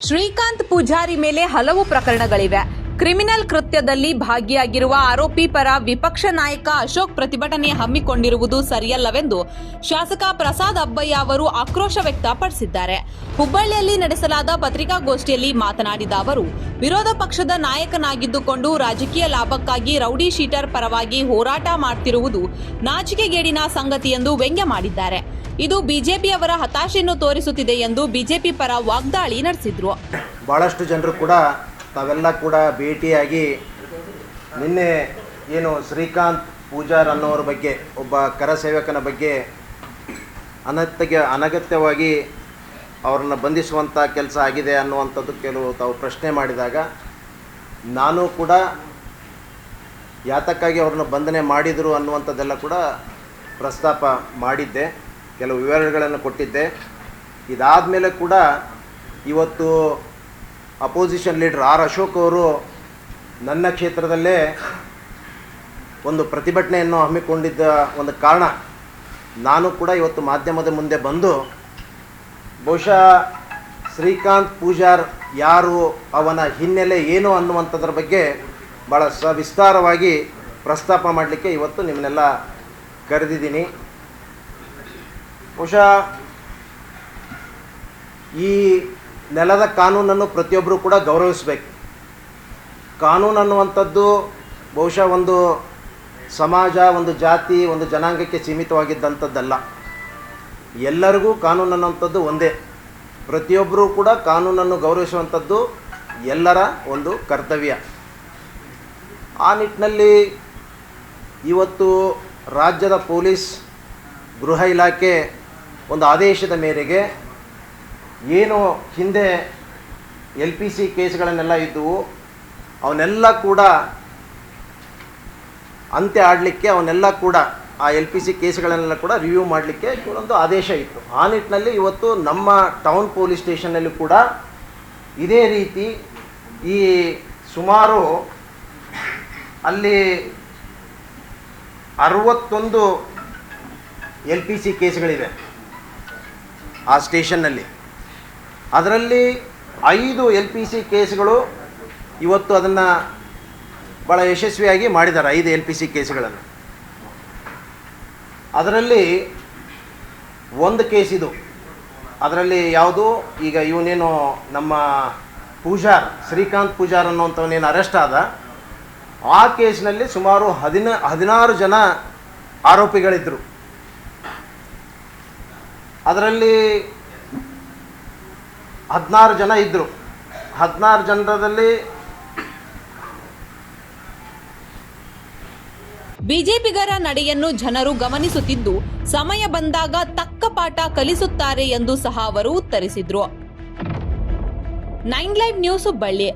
ಶ್ರೀಕಾಂತ್ ಪೂಜಾರಿ ಮೇಲೆ ಹಲವು ಪ್ರಕರಣಗಳಿವೆ. ಕ್ರಿಮಿನಲ್ ಕೃತ್ಯದಲ್ಲಿ ಭಾಗಿಯಾಗಿರುವ ಆರೋಪಿ ಪರ ವಿಪಕ್ಷ ನಾಯಕ ಅಶೋಕ್ ಪ್ರತಿಭಟನೆ ಹಮ್ಮಿಕೊಂಡಿರುವುದು ಸರಿಯಲ್ಲವೆಂದು ಶಾಸಕ ಪ್ರಸಾದ್ ಅಬ್ಬಯ್ಯ ಅವರು ಆಕ್ರೋಶ ವ್ಯಕ್ತಪಡಿಸಿದ್ದಾರೆ. ಹುಬ್ಬಳ್ಳಿಯಲ್ಲಿ ನಡೆಸಲಾದ ಪತ್ರಿಕಾಗೋಷ್ಠಿಯಲ್ಲಿ ಮಾತನಾಡಿದ ಅವರು, ವಿರೋಧ ಪಕ್ಷದ ನಾಯಕನಾಗಿದ್ದುಕೊಂಡು ರಾಜಕೀಯ ಲಾಭಕ್ಕಾಗಿ ರೌಡಿ ಶೀಟರ್ ಪರವಾಗಿ ಹೋರಾಟ ಮಾಡ್ತಿರುವುದು ನಾಚಿಕೆಗೇಡಿನ ಸಂಗತಿ ಎಂದು ವ್ಯಂಗ್ಯ ಮಾಡಿದ್ದಾರೆ. ಇದು ಬಿಜೆಪಿಯವರ ಹತಾಶೆಯನ್ನು ತೋರಿಸುತ್ತಿದೆ ಎಂದು ಬಿಜೆಪಿ ಪರ ವಾಗ್ದಾಳಿ ನಡೆಸಿದ್ರು. ಬಹಳಷ್ಟು ಜನರು ಕೂಡ ತಾವೆಲ್ಲ ಕೂಡ ಭೇಟಿಯಾಗಿ ನಿನ್ನೆ ಏನು ಶ್ರೀಕಾಂತ್ ಪೂಜಾರ್ ಅನ್ನೋರ ಬಗ್ಗೆ, ಒಬ್ಬ ಕರಸೇವಕನ ಬಗ್ಗೆ ಅನತ್ಯ ಅನಗತ್ಯವಾಗಿ ಅವ್ರನ್ನ ಬಂಧಿಸುವಂಥ ಕೆಲಸ ಆಗಿದೆ ಅನ್ನುವಂಥದ್ದು ಕೆಲವು ತಾವು ಪ್ರಶ್ನೆ ಮಾಡಿದಾಗ, ನಾನು ಕೂಡ ಯಾತಕ್ಕಾಗಿ ಅವ್ರನ್ನ ಬಂಧನೆ ಮಾಡಿದರು ಅನ್ನುವಂಥದ್ದೆಲ್ಲ ಕೂಡ ಪ್ರಸ್ತಾಪ ಮಾಡಿದ್ದೆ, ಕೆಲವು ವಿವರಗಳನ್ನು ಕೊಟ್ಟಿದ್ದೆ. ಇದಾದ ಮೇಲೆ ಕೂಡ ಇವತ್ತು ಅಪೋಸಿಷನ್ ಲೀಡರ್ ಆರ್ ಅಶೋಕ್ ಅವರು ನನ್ನ ಕ್ಷೇತ್ರದಲ್ಲೇ ಒಂದು ಪ್ರತಿಭಟನೆಯನ್ನು ಹಮ್ಮಿಕೊಂಡಿದ್ದ ಒಂದು ಕಾರಣ. ನಾನು ಕೂಡ ಇವತ್ತು ಮಾಧ್ಯಮದ ಮುಂದೆ ಬಂದು ಬಹುಶಃ ಶ್ರೀಕಾಂತ್ ಪೂಜಾರ್ ಯಾರು, ಅವನ ಹಿನ್ನೆಲೆ ಏನು ಅನ್ನುವಂಥದ್ರ ಬಗ್ಗೆ ಭಾಳ ಸವಿಸ್ತಾರವಾಗಿ ಪ್ರಸ್ತಾಪ ಮಾಡಲಿಕ್ಕೆ ಇವತ್ತು ನಿಮ್ಮನ್ನೆಲ್ಲ ಕರೆದಿದ್ದೀನಿ. ಬಹುಶಃ ಈ ನೆಲದ ಕಾನೂನನ್ನು ಪ್ರತಿಯೊಬ್ಬರು ಕೂಡ ಗೌರವಿಸಬೇಕು. ಕಾನೂನು ಅನ್ನುವಂಥದ್ದು ಬಹುಶಃ ಒಂದು ಸಮಾಜ, ಒಂದು ಜಾತಿ, ಒಂದು ಜನಾಂಗಕ್ಕೆ ಸೀಮಿತವಾಗಿದ್ದಂಥದ್ದಲ್ಲ. ಎಲ್ಲರಿಗೂ ಕಾನೂನು ಅನ್ನುವಂಥದ್ದು ಒಂದೇ. ಪ್ರತಿಯೊಬ್ಬರೂ ಕೂಡ ಕಾನೂನನ್ನು ಗೌರವಿಸುವಂಥದ್ದು ಎಲ್ಲರ ಒಂದು ಕರ್ತವ್ಯ. ಆ ನಿಟ್ಟಿನಲ್ಲಿ ಇವತ್ತು ರಾಜ್ಯದ ಪೊಲೀಸ್ ಗೃಹ ಇಲಾಖೆ ಒಂದು ಆದೇಶದ ಮೇರೆಗೆ ಏನು ಹಿಂದೆ ಎಲ್ ಪಿ ಸಿ ಕೇಸ್ಗಳನ್ನೆಲ್ಲ ಇದ್ದವು, ಅವನ್ನೆಲ್ಲ ಕೂಡ ಅಂತ್ಯ ಆಡಲಿಕ್ಕೆ ಅವನ್ನೆಲ್ಲ ಕೂಡ ಆ ಎಲ್ ಪಿ ಸಿ ಕೇಸ್ಗಳನ್ನೆಲ್ಲ ಕೂಡ ರಿವ್ಯೂ ಮಾಡಲಿಕ್ಕೆ ಒಂದು ಆದೇಶ ಇತ್ತು. ಆ ನಿಟ್ಟಿನಲ್ಲಿ ಇವತ್ತು ನಮ್ಮ ಟೌನ್ ಪೊಲೀಸ್ ಸ್ಟೇಷನ್ನಲ್ಲಿ ಕೂಡ ಇದೇ ರೀತಿ ಈ ಸುಮಾರು ಅಲ್ಲಿ ಅರವತ್ತೊಂದು ಎಲ್ ಪಿ ಸಿ ಕೇಸ್ಗಳಿವೆ ಆ ಸ್ಟೇಷನ್ನಲ್ಲಿ ಅದರಲ್ಲಿ ಐದು ಎಲ್ ಪಿ ಸಿ ಕೇಸ್ಗಳು ಇವತ್ತು ಅದನ್ನು ಭಾಳ ಯಶಸ್ವಿಯಾಗಿ ಮಾಡಿದ್ದಾರೆ, ಐದು ಎಲ್ ಪಿ ಸಿ ಕೇಸ್ಗಳನ್ನು. ಅದರಲ್ಲಿ ಒಂದು ಕೇಸ್ ಇದು. ಅದರಲ್ಲಿ ಯಾವುದು? ಈಗ ಇವನೇನು ನಮ್ಮ ಪೂಜಾರ್, ಶ್ರೀಕಾಂತ್ ಪೂಜಾರ್ ಅನ್ನೋಂಥವನೇನು ಅರೆಸ್ಟ್ ಆದ? ಆ ಕೇಸ್ನಲ್ಲಿ ಸುಮಾರು ಹದಿನ, ಹದಿನಾರು ಜನ ಆರೋಪಿಗಳಿದ್ದರು ಅದರಲ್ಲಿ ಹದಿನಾರು ಜನ ಇದ್ದರು ಹದಿನಾರು ಜನರಲ್ಲಿ ಬಿಜೆಪಿಗರ ನಡೆಯನ್ನು ಜನರು ಗಮನಿಸುತ್ತಿದ್ದು, ಸಮಯ ಬಂದಾಗ ತಕ್ಕ ಪಾಠ ಕಲಿಸುತ್ತಾರೆ ಎಂದು ಸಹ ಅವರು ಉತ್ತರಿಸಿದ್ರು. Nine live news Hubballi